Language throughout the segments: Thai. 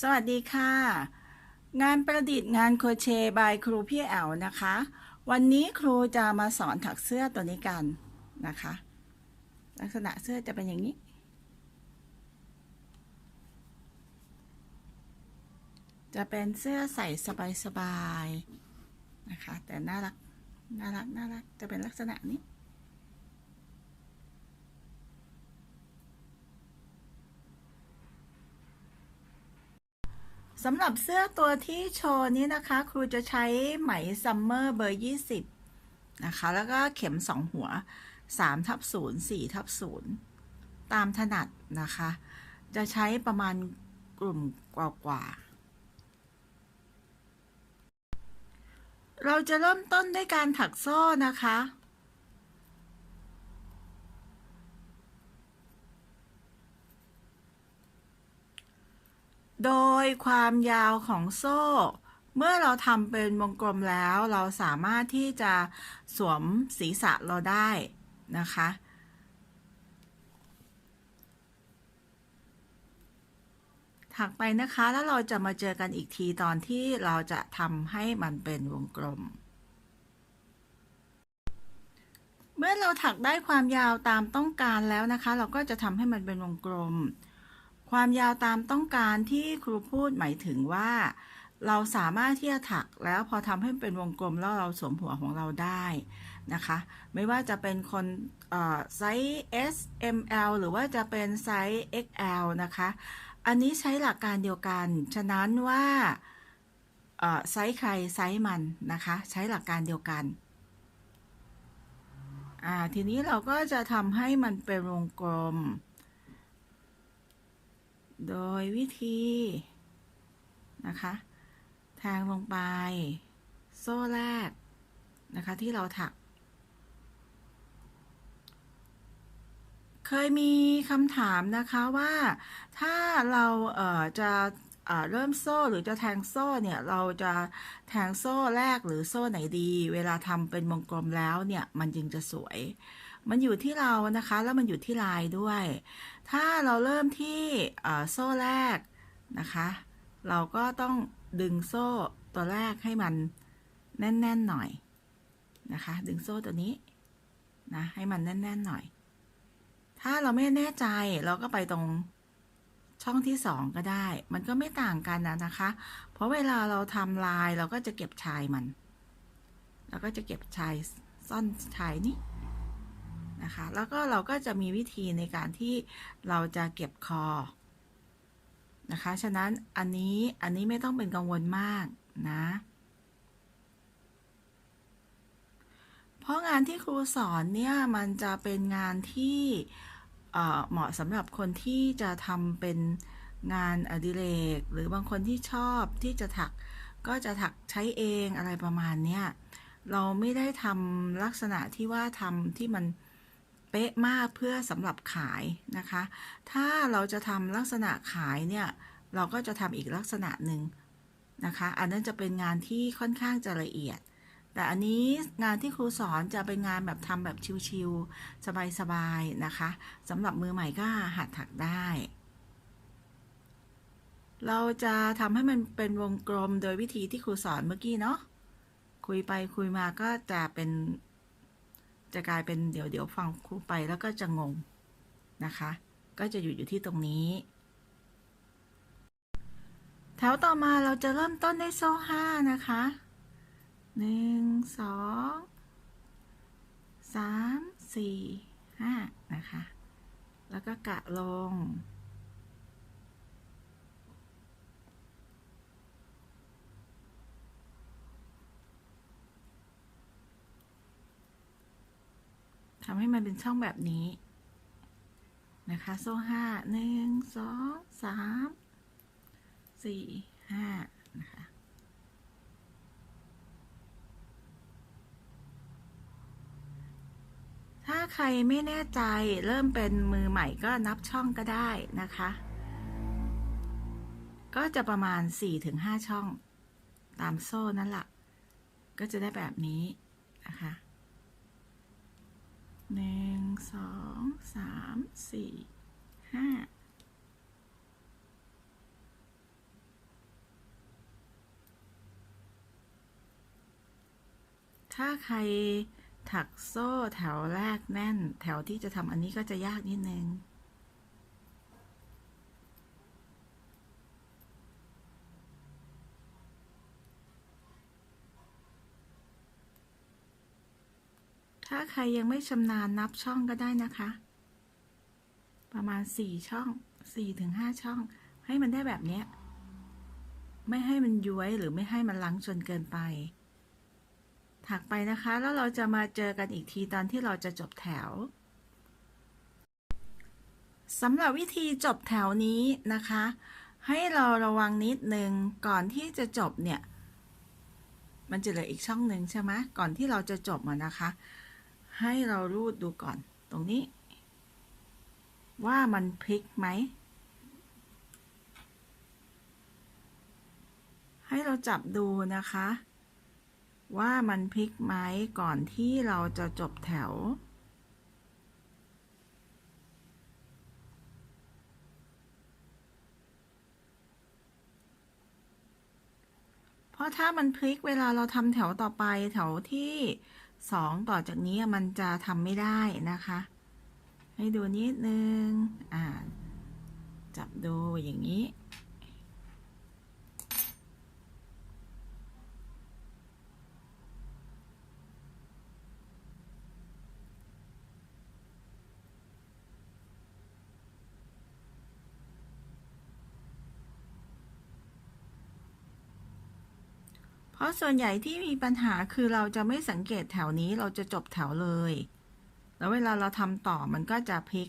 สวัสดีค่ะ งานประดิษฐ์งานโครเชต์บายครูพี่แอลนะคะ วันนี้ครูจะมาสอนถักเสื้อตัวนี้กันนะคะ ลักษณะเสื้อจะเป็นอย่างนี้ จะเป็นเสื้อใส่สบายๆนะคะ แต่น่ารักน่ารักน่ารักจะเป็นลักษณะนี้ สำหรับเสื้อตัวที่โชว์นี้นะคะ ครูจะใช้ไหมซัมเมอร์เบอร์20นะคะ แล้วก็เข็ม2หัว3ทับ0 4ทับ0ตามถนัดนะคะ จะใช้ประมาณกลุ่มกว่าๆเราจะเริ่มต้นด้วยการถักโซ่นะคะ โดยความยาวของโซ่ เมื่อเราทำเป็นวงกลมแล้ว เราสามารถที่จะสวมศีรษะเราได้นะคะ ถักไปนะคะ แล้วเราจะมาเจอกันอีกทีตอนที่เราจะทำให้มันเป็นวงกลม เมื่อเราถักได้ความยาวตามต้องการแล้วนะคะ เราก็จะทำให้มันเป็นวงกลม ความยาวตามต้องการที่ครูพูดหมายถึงว่า เราสามารถที่จะถักแล้วพอทำให้เป็นวงกลมแล้วเราสวมหัวของเราได้นะคะ ไม่ว่าจะเป็นคนไซส์ S M L หรือว่าจะเป็นไซส์ XL นะคะ อันนี้ใช้หลักการเดียวกัน ฉะนั้นว่าไซส์ใครไซส์มันนะคะ ใช้หลักการเดียวกันทีนี้เราก็จะทำให้มันเป็นวงกลม โดยวิธี นะคะแทงลงไป โซ่แรก นะคะ ที่เราถัก เคยมีคำถามนะคะว่าถ้าเราเอ่อจะเอ่อเริ่มโซ่หรือจะแทงโซ่เนี่ย เราจะแทงโซ่แรกหรือโซ่ไหนดี เวลาทำเป็นวงกลมแล้วเนี่ย มันจึงจะสวย มันอยู่ที่เรานะคะ แล้วมันอยู่ที่ลายด้วย ถ้าเราเริ่มที่โซ่แรกนะคะ เราก็ต้องดึงโซ่ตัวแรกให้มันแน่นๆหน่อยนะคะ ดึงโซ่ตัวนี้นะให้มันแน่นๆหน่อย ถ้าเราไม่แน่ใจเราก็ไปตรงช่องที่สองก็ได้ มันก็ไม่ต่างกันนะนะคะ เพราะเวลาเราทำลายเราก็จะเก็บชายมันเราก็จะเก็บชายซ่อนชายนี้ นะคะ แล้วก็เราก็จะมีวิธีในการที่เราจะเก็บคอนะคะ ฉะนั้นอันนี้อันนี้ไม่ต้องเป็นกังวลมากนะ เพราะงานที่ครูสอนเนี่ยมันจะเป็นงานที่เหมาะสำหรับคนที่จะทำเป็นงานอดิเรก หรือบางคนที่ชอบที่จะถักก็จะถักใช้เองอะไรประมาณเนี้ยเราไม่ได้ทำลักษณะที่ว่าทำที่มัน เป๊ะมากเพื่อสำหรับขายนะคะ ถ้าเราจะทำลักษณะขายเนี่ยเราก็จะทำอีกลักษณะหนึ่งนะคะ อันนั้นจะเป็นงานที่ค่อนข้างจะละเอียด แต่อันนี้งานที่ครูสอนจะเป็นงานแบบทำแบบชิวๆสบายๆนะคะสำหรับมือใหม่ก็หัดถักได้ เราจะทำให้มันเป็นวงกลมโดยวิธีที่ครูสอนเมื่อกี้เนาะคุยไปคุยมาก็จะเป็น จะกลายเป็นเดี๋ยวเดี๋ยวฟังครูไปแล้วก็จะงงนะคะ ก็จะอยู่อยู่ที่ตรงนี้ แถวต่อมาเราจะเริ่มต้นในโซ่ห้านะคะหนึ่งสองสามสี่ห้านะคะ แล้วก็กะลง ทำให้มันเป็นช่องแบบนี้ นะคะ โซ่ห้าหนึ่งสองสามสี่ห้านะคะถ้าใครไม่แน่ใจเริ่มเป็นมือใหม่ก็นับช่องก็ได้นะคะ ก็จะประมาณ 4-5 ช่อง ตามโซ่นั่นแหละก็จะได้แบบนี้นะคะ หนึ่งสองสามสี่ห้าถ้าใครถักโซ่แถวแรกแน่น แถวที่จะทำอันนี้ก็จะยากนิดนึง ถ้าใครยังไม่ชำนาญนับช่องก็ได้นะคะ ประมาณสี่ช่องสี่ถึงห้าช่อง ให้มันได้แบบเนี้ย ไม่ให้มันย้วยหรือไม่ให้มันลังจนเกินไป ถักไปนะคะ แล้วเราจะมาเจอกันอีกทีตอนที่เราจะจบแถวสำหรับวิธีจบแถวนี้นะคะ ให้เราระวังนิดนึงก่อนที่จะจบเนี่ย มันจะเหลืออีกช่องหนึ่งใช่ไหมก่อนที่เราจะจบมันนะคะ ให้เรารูดดูก่อนตรงนี้ ว่ามันพลิกไหม ให้เราจับดูนะคะ ว่ามันพลิกไหมก่อนที่เราจะจบแถวเพราะถ้ามันพลิกเวลาเราทำแถวต่อไปแถวที่ สองต่อจากนี้มันจะทำไม่ได้นะคะ ให้ดูนิดนึง อ่า จับดูอย่างนี้ ราะส่วนใหญ่ที่มีปัญหาคือเราจะไม่สังเกตแถวนี้เราจะจบแถวเลย แล้วเวลาเราทำต่อมันก็จะพลิก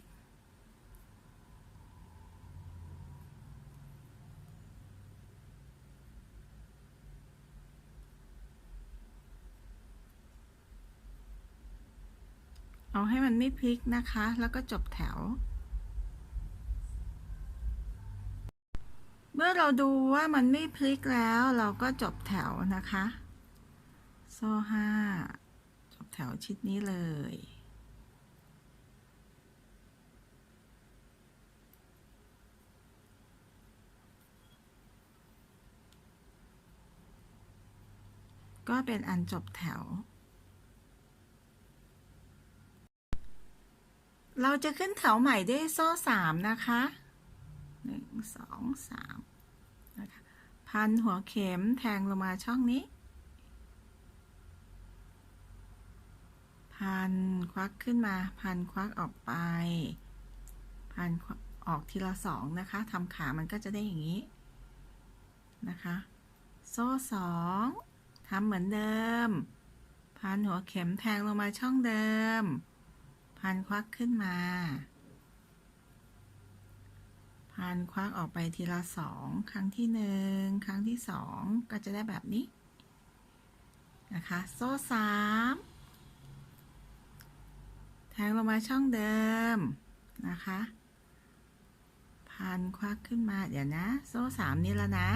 เอาให้มันไม่พลิกนะคะ แล้วก็จบแถว เมื่อเราดูว่ามันไม่พลิกแล้วเราก็จบแถวนะคะ โซ่ห้าจบแถวชิดนี้เลย ก็เป็นอันจบแถว เราจะขึ้นแถวใหม่ด้วยโซ่สามนะคะหนึ่งสองสาม พันหัวเข็มแทงลงมาช่องนี้ พันควักขึ้นมาพันควักออกไป พันออกทีละสองนะคะทำขามันก็จะได้อย่างนี้นะคะ โซ่สองทำเหมือนเดิม พันหัวเข็มแทงลงมาช่องเดิม พันควักขึ้นมา พันควักออกไปทีละสองครั้งที่หนึ่งครั้งที่สองก็จะได้แบบนี้ นะคะ โซ่สามแทงลงมาช่องเดิม นะคะ พันควักขึ้นมาเดี๋ยวนะ โซ่สามนี่แล้วนะ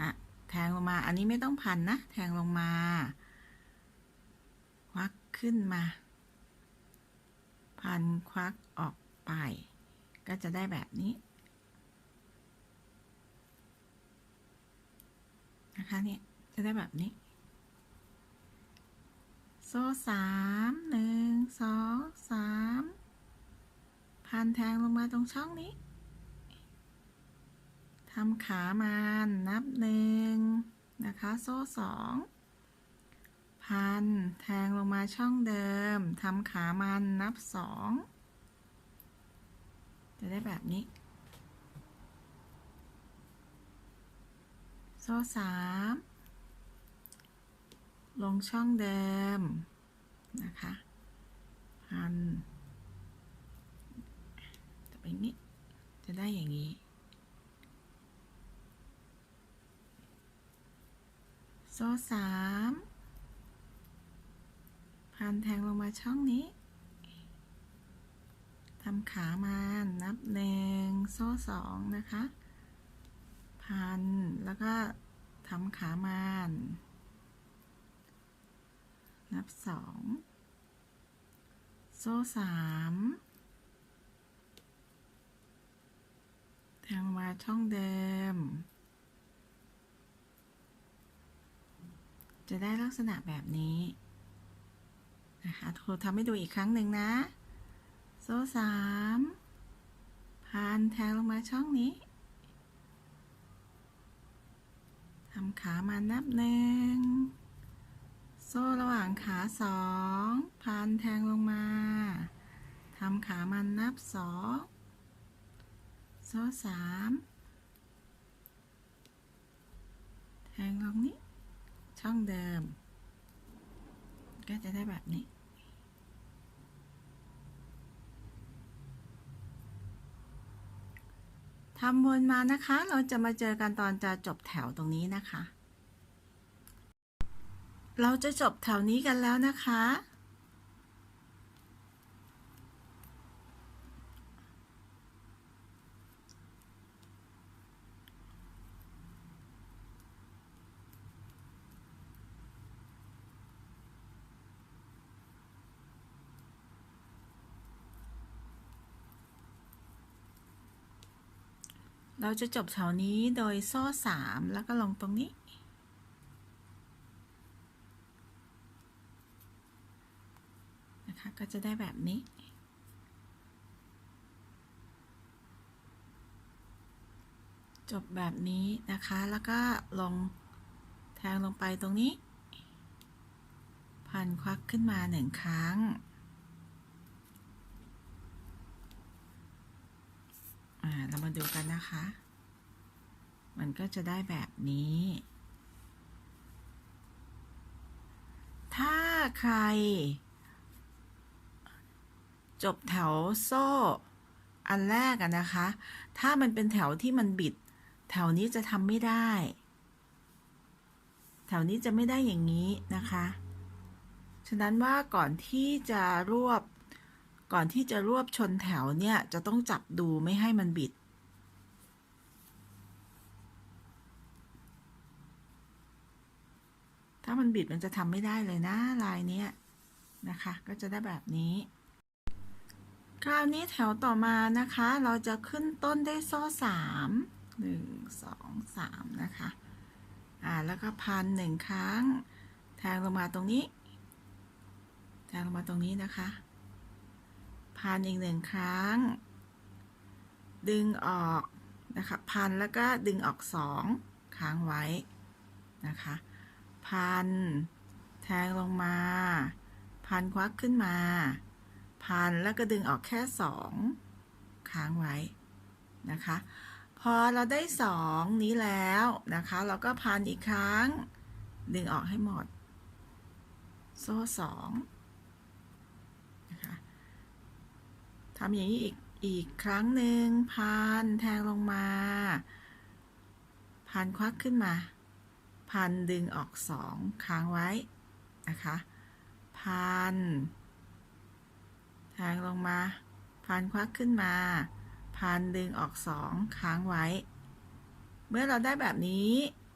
อะแทงลงมาอันนี้ไม่ต้องพันนะ แทงลงมา ควักขึ้นมา พันควักออกไป ก็จะได้แบบนี้นะคะเนี่ยจะได้แบบนี้ โซ่สามหนึ่งสองสามพันแทงลงมาตรงช่องนี้ทำขามันนับหนึ่งนะคะ โซ่สองพันแทงลงมาช่องเดิมทำขามันนับสอง จะได้แบบนี้ โซ่สามลงช่องเดิม นะคะพันจะเป็นนี้ จะได้อย่างนี้ โซ่สามพันแทงลงมาช่องนี้ ทำขามันนับหนึ่งโซ่สองนะคะ พัน แล้วก็ทำขามันนับสองโซ่สามแทงมาช่องเดิมจะจะได้ลักษณะแบบนี้นะคะครูทำให้ดูอีกครั้งหนึ่งนะ โซ่สามพันแทงลงมาช่องนี้ทำขามานับหนึ่ง โซ่ระหว่างขาสองพันแทงลงมาทำขามันนับสองโซ่สามแทงลงนี้ ช่องเดิม ก็จะได้แบบนี้ ทำวนมานะคะ เราจะมาเจอกันตอนจะจบแถวตรงนี้นะคะ เราจะจบแถวนี้กันแล้วนะคะ เราจะจบแถวนี้โดยโซ่สามแล้วก็ลงตรงนี้ นะคะ ก็จะได้แบบนี้ จบแบบนี้นะคะ แล้วก็ลงแทงลงไปตรงนี้ พันควักขึ้นมาหนึ่งครั้ง อ่า เรามาดูกันนะคะ มันก็จะได้แบบนี้ ถ้าใคร จบแถวโซ่ อันแรกอะนะคะ ถ้ามันเป็นแถวที่มันบิด แถวนี้จะทำไม่ได้ แถวนี้จะไม่ได้อย่างนี้นะคะ ฉะนั้นว่าก่อนที่จะรวบ ก่อนที่จะรวบชนแถวเนี่ย จะต้องจับดูไม่ให้มันบิด ถ้ามันบิดมันจะทำไม่ได้เลยนะลายนี้นะคะ ก็จะได้แบบนี้ คราวนี้แถวต่อมานะคะ เราจะขึ้นต้นได้โซ่สามหนึ่งสองสามนะคะ อ่า แล้วก็พันหนึ่งครั้ง แทงลงมาตรงนี้ แทงลงมาตรงนี้นะคะ พันอีกหนึ่งครั้ง ดึงออกนะคะพันแล้วก็ดึงออกสองค้างไว้นะคะพันแทงลงมา พันควักขึ้นมา พันแล้วก็ดึงออกแค่สองค้างไว้นะคะ พอเราได้สองนี้แล้วนะคะ เราก็พันอีกครั้ง ดึงออกให้หมด โซ่สองนะคะ ทำอย่างนี้อีกอีกครั้งหนึ่งพันแทงลงมา พันควักขึ้นมา พันดึงออกสองค้างไว้นะคะพันแทงลงมา พันควักขึ้นมา พันดึงออกสองค้างไว้ เมื่อเราได้แบบนี้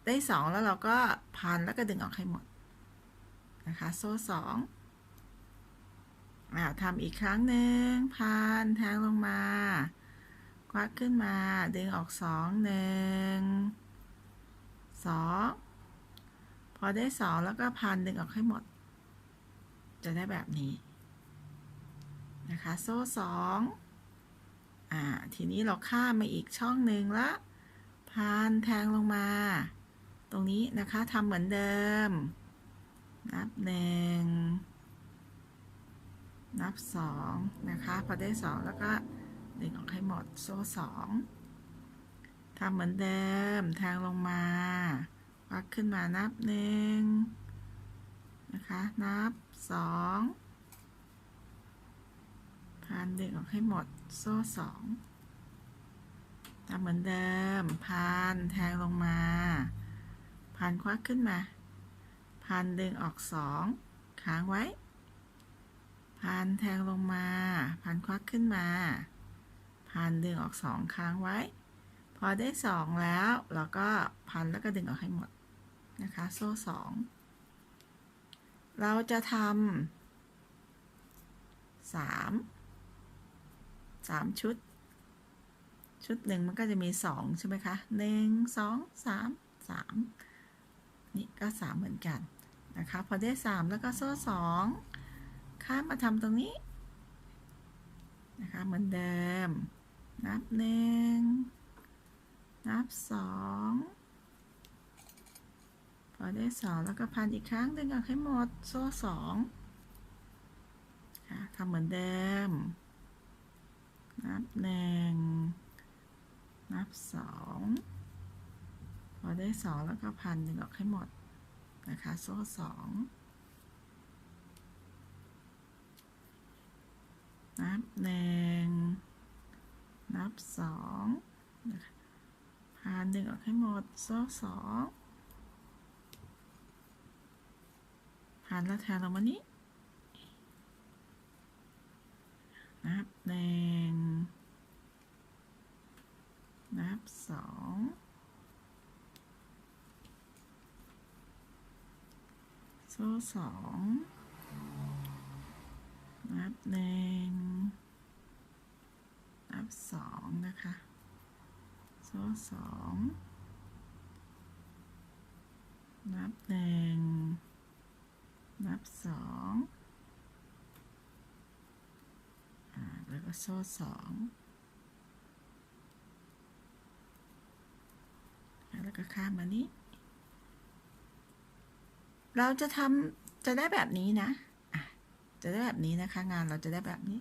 ได้สองแล้วเราก็พันแล้วก็ดึงออกให้หมดนะคะ โซ่สอง อ่าทำอีกครั้งหนึ่งพันแทงลงมา ควักขึ้นมา ดึงออกสองหนึ่งสองพอได้สองแล้วก็พันดึงออกให้หมด จะได้แบบนี้ นะคะ โซ่สองอ่า ทีนี้เราข้ามมาอีกช่องหนึ่งละพันแทงลงมา ตรงนี้นะคะทำเหมือนเดิม นับหนึ่ง นับสองนะคะ พอได้สองแล้วก็ดึงออกให้หมดโซ่สองทำเหมือนเดิมแทงลงมา วักขึ้นมานับหนึ่งนะคะ นับสองพันดึงออกให้หมดโซ่สองทำเหมือนเดิม พันแทงลงมา พันควักขึ้นมา พันดึงออกสองค้างไว้ พันแทงลงมา พันควักขึ้นมา พันดึงออกสองค้างไว้ พอได้สองแล้วเราก็พันแล้วก็ดึงออกให้หมดนะคะ โซ่สองเราจะทำสามสามชุด ชุดหนึ่งมันก็จะมีสองใช่ไหมคะหนึ่งสองสามสามนี่ก็สามเหมือนกันนะคะ พอได้สามแล้วก็โซ่สอง ข้ามมาทำตรงนี้ นะคะ เหมือนเดิม นับหนึ่ง นับสองพอได้สองแล้วก็พันอีกครั้งดึงออกให้หมดโซ่สองค่ะทำเหมือนเดิม นับหนึ่ง นับสองพอได้สองแล้วก็พันดึงออกให้หมดนะคะ โซ่สอง นับหนึ่งนับสองนะคะพันดึงออกให้หมดโซ่สองพันแล้วแทนลงมานี้นับหนึ่งนับสองโซ่สอง นับหนึ่งนับสองนะคะโซ่สองนับหนึ่งนับสองอแล้วก็โซ่สองแล้วก็ข้ามมานี้ เราจะทำจะได้แบบนี้นะ จะได้แบบนี้นะคะ งานเราจะได้แบบนี้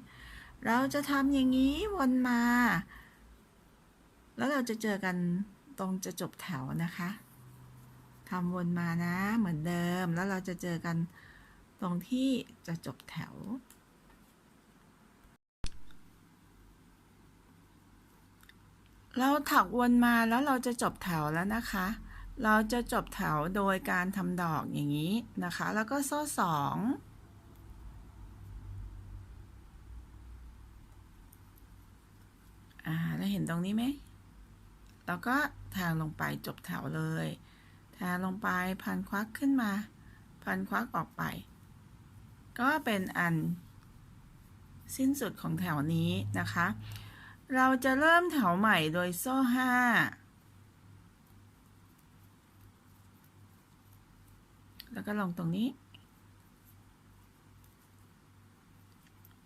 เราจะทำอย่างนี้วนมา แล้วเราจะเจอกันตรงจะจบแถวนะคะทำวนมานะเหมือนเดิมแล้วเราจะเจอกันตรงที่จะจบแถว เราถักวนมาแล้วเราจะจบแถวแล้วนะคะ เราจะจบแถวโดยการทำดอกอย่างนี้นะคะ แล้วก็โซ่สองอ่าแล้วเห็นตรงนี้ไหมเราก็แทงลงไปจบแถวเลยแทงลงไปพันควักขึ้นมา พันควักออกไป ก็เป็นอันสิ้นสุดของแถวนี้นะคะ เราจะเริ่มแถวใหม่โดยโซ่ห้าแล้วก็ลงตรงนี้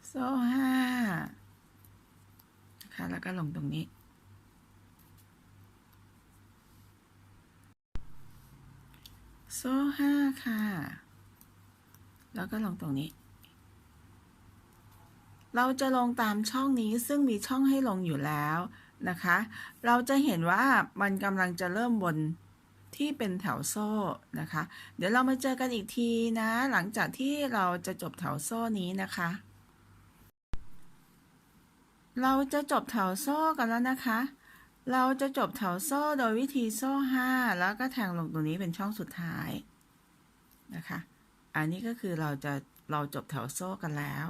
โซ่ห้า คะแล้วก็ลงตรงนี้ โซ่ห้าค่ะ แล้วก็ลงตรงนี้ เราจะลงตามช่องนี้ซึ่งมีช่องให้ลงอยู่แล้วนะคะ เราจะเห็นว่ามันกำลังจะเริ่มบนที่เป็นแถวโซ่นะคะ เดี๋ยวเรามาเจอกันอีกทีนะ หลังจากที่เราจะจบแถวโซ่นี้นะคะ เราจะจบแถวโซ่กันแล้วนะคะ เราจะจบแถวโซ่โดยวิธีโซ่ห้าแล้วก็แทงลงตรงนี้เป็นช่องสุดท้ายนะคะ อันนี้ก็คือเราจะเราจบแถวโซ่กันแล้ว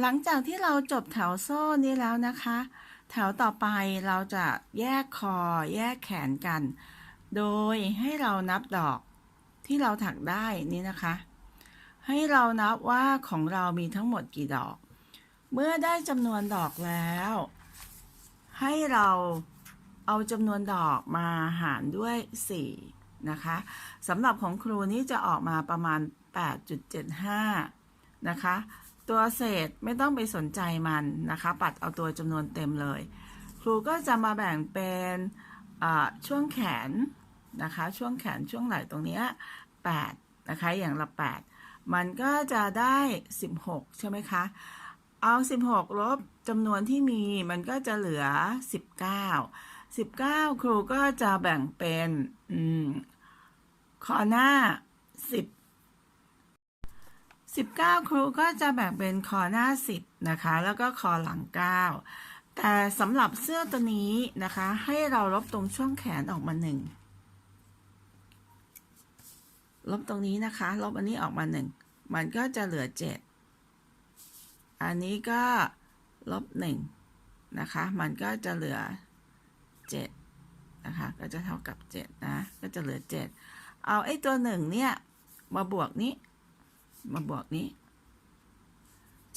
หลังจากที่เราจบแถวโซ่นี้แล้วนะคะ แถวต่อไปเราจะแยกคอแยกแขนกัน โดยให้เรานับดอกที่เราถักได้นี่นะคะ ให้เรานับว่าของเรามีทั้งหมดกี่ดอก เมื่อได้จำนวนดอกแล้ว ให้เราเอาจำนวนดอกมาหารด้วย 4 นะคะสำหรับของครูนี่จะออกมาประมาณ 8.75 นะคะ ตัวเศษไม่ต้องไปสนใจมันนะคะ ปัดเอาตัวจำนวนเต็มเลย ครูก็จะมาแบ่งเป็นช่วงแขนนะคะ ช่วงแขนช่วงไหล่ตรงนี้ 8 นะคะ อย่างละ 8 มันก็จะได้ 16 ใช่ไหมคะ เอา 16 ลบจำนวนที่มีมันก็จะเหลือ 19 19 ครูก็จะแบ่งเป็นอคอหน้า 10 19 ครูก็จะแบ่งเป็นคอหน้า 10 นะคะ แล้วก็คอหลัง 9 แต่สำหรับเสื้อตัวนี้นะคะ ให้เราลบตรงช่วงแขนออกมา1 ลบตรงนี้นะคะ ลบอันนี้ออกมา 1 มันก็จะเหลือ 7 อันนี้ก็ลบ1นะคะ มันก็จะเหลือ 7 นะคะ ก็จะเท่ากับ 7 นะ ก็จะเหลือ 7 เอาไอ้ตัว 1 เนี่ย มาบวกนี้ มาบวกนี้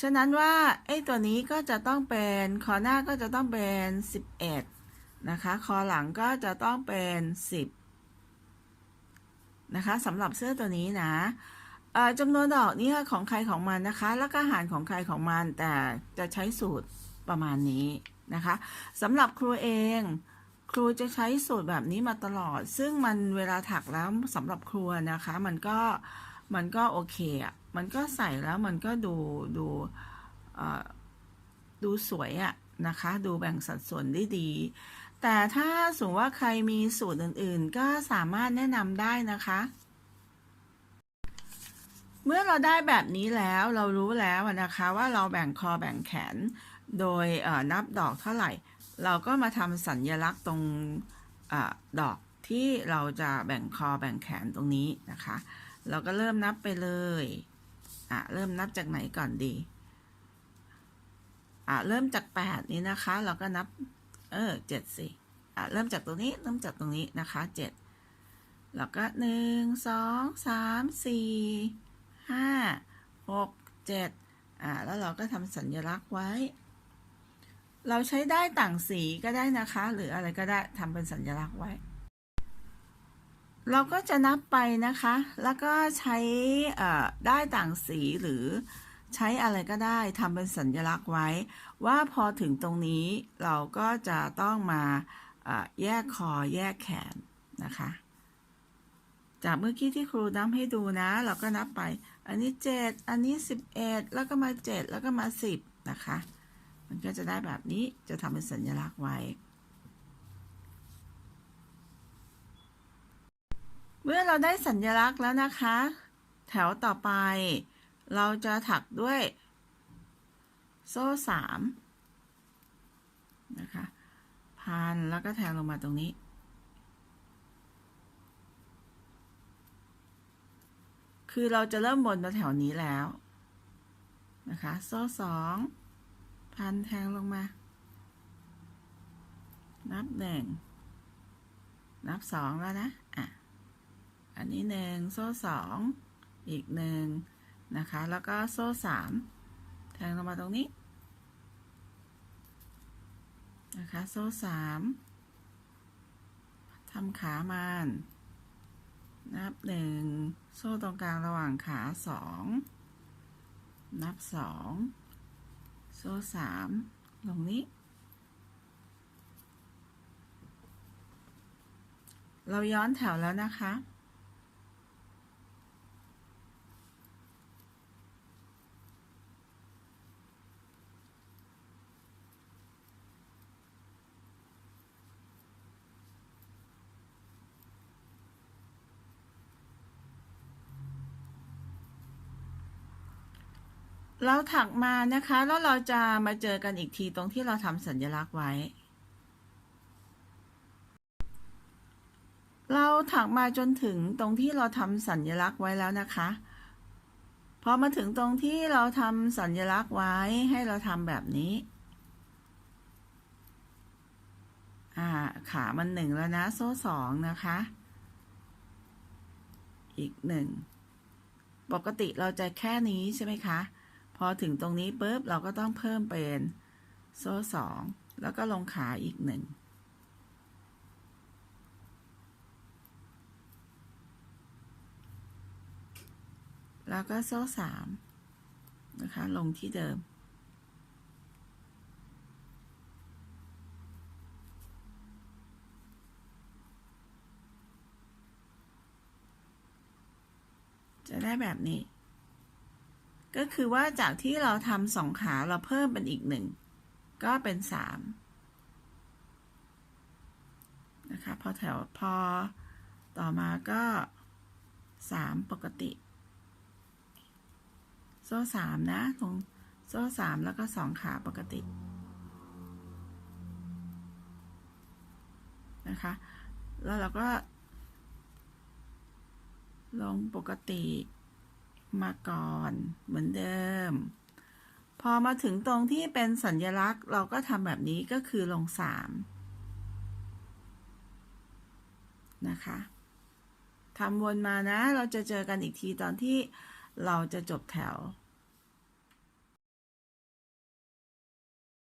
ฉะนั้นว่าไอ้ตัวนี้ก็จะต้องเป็นคอหน้าก็จะต้องเป็น 11 นะคะ คอหลังก็จะต้องเป็น 10 นะคะสำหรับเสื้อตัวนี้นะจำนวนดอกนี่ของใครของมันนะคะ แล้วก็หารของใครของมันแต่จะใช้สูตรประมาณนี้นะคะสำหรับครูเองครูจะใช้สูตรแบบนี้มาตลอด ซึ่งมันเวลาถักแล้วสำหรับครัวนะคะ มันก็มันก็โอเคอะมันก็ใส่แล้วมันก็ดูดูดูสวยอะนะคะ ดูแบ่งสัดส่วนได้ดี แต่ถ้าสมมติว่าใครมีสูตรอื่นๆ ก็สามารถแนะนำได้นะคะ เมื่อเราได้แบบนี้แล้วเรารู้แล้วนะคะว่าเราแบ่งคอแบ่งแขน โดยนับดอกเท่าไหร่ เราก็มาทำสัญลักษณ์ตรงอดอกที่เราจะแบ่งคอแบ่งแขนตรงนี้นะคะ เราก็เริ่มนับไปเลยอะเริ่มนับจากไหนก่อนดีอะเริ่มจาก 8 นี้นะคะ เราก็นับ เออเจ็ดสิอะเริ่มจากตรงนี้เริ่มจากตรงนี้นะคะเจ็ดแล้วก็หนึ่งสองสามสี่ห้าหกเจ็ดอะแล้วเราก็ทำสัญลักษณ์ไว้ เราใช้ได้ต่างสีก็ได้นะคะ หรืออะไรก็ได้ทำเป็นสัญลักษณ์ไว้ เราก็จะนับไปนะคะ แล้วก็ใช้ได้ต่างสีหรือใช้อะไรก็ได้ทำเป็นสัญลักษณ์ไว้ ว่าพอถึงตรงนี้เราก็จะต้องมาแยกคอแยกแขนนะคะ จากเมื่อกี้ที่ครูนับให้ดูนะ เราก็นับไป อันนี้ 7 อันนี้ 11 แล้วก็มา 7 แล้วก็มา 10 นะคะ มันก็จะได้แบบนี้จะทำเป็นสัญลักษณ์ไว้ เมื่อเราได้สัญลักษณ์แล้วนะคะ แถวต่อไปเราจะถักด้วย โซ่สามนะคะ พันแล้วก็แทงลงมาตรงนี้ คือเราจะเริ่มบนมาแถวนี้แล้ว นะคะ โซ่สองพันแทงลงมา นับหนึ่งนับสองแล้วนะ อะ อันนี้หนึ่งโซ่สองอีกหนึ่งนะคะ แล้วก็โซ่สามแทงลงมาตรงนี้ นะคะโซ่สามทำขามันนับหนึ่งโซ่ตรงกลางระหว่างขาสองนับสองโซ่สามลงนี้ เราย้อนแถวแล้วนะคะ เราถักมานะคะ แล้วเราจะมาเจอกันอีกทีตรงที่เราทำสัญลักษณ์ไว้ เราถักมาจนถึงตรงที่เราทำสัญลักษณ์ไว้แล้วนะคะพอมาถึงตรงที่เราทำสัญลักษณ์ไว้ให้เราทำแบบนี้ อ่า ขามันหนึ่งแล้วนะ โซ่สองนะคะ อีกหนึ่ง ปกติเราจะแค่นี้ใช่ไหมคะ พอถึงตรงนี้ปุ๊บเราก็ต้องเพิ่มเป็นโซ่สองแล้วก็ลงขาอีกหนึ่งแล้วก็โซ่สามนะคะ ลงที่เดิม จะได้แบบนี้ ก็คือว่าจากที่เราทำสองขาเราเพิ่มเป็นอีกหนึ่งก็เป็นสามนะคะพอแถวพอต่อมาก็สามปกติ โซ่สามนะตรงโซ่สามแล้วก็สองขาปกตินะคะ แล้วเราก็ ลงปกติ มาก่อนเหมือนเดิม พอมาถึงตรงที่เป็นสัญญลักษณ์ เราก็ทำแบบนี้ก็คือลงสามนะคะทำวนมานะ เราจะเจอกันอีกทีตอนที่เราจะจบแถว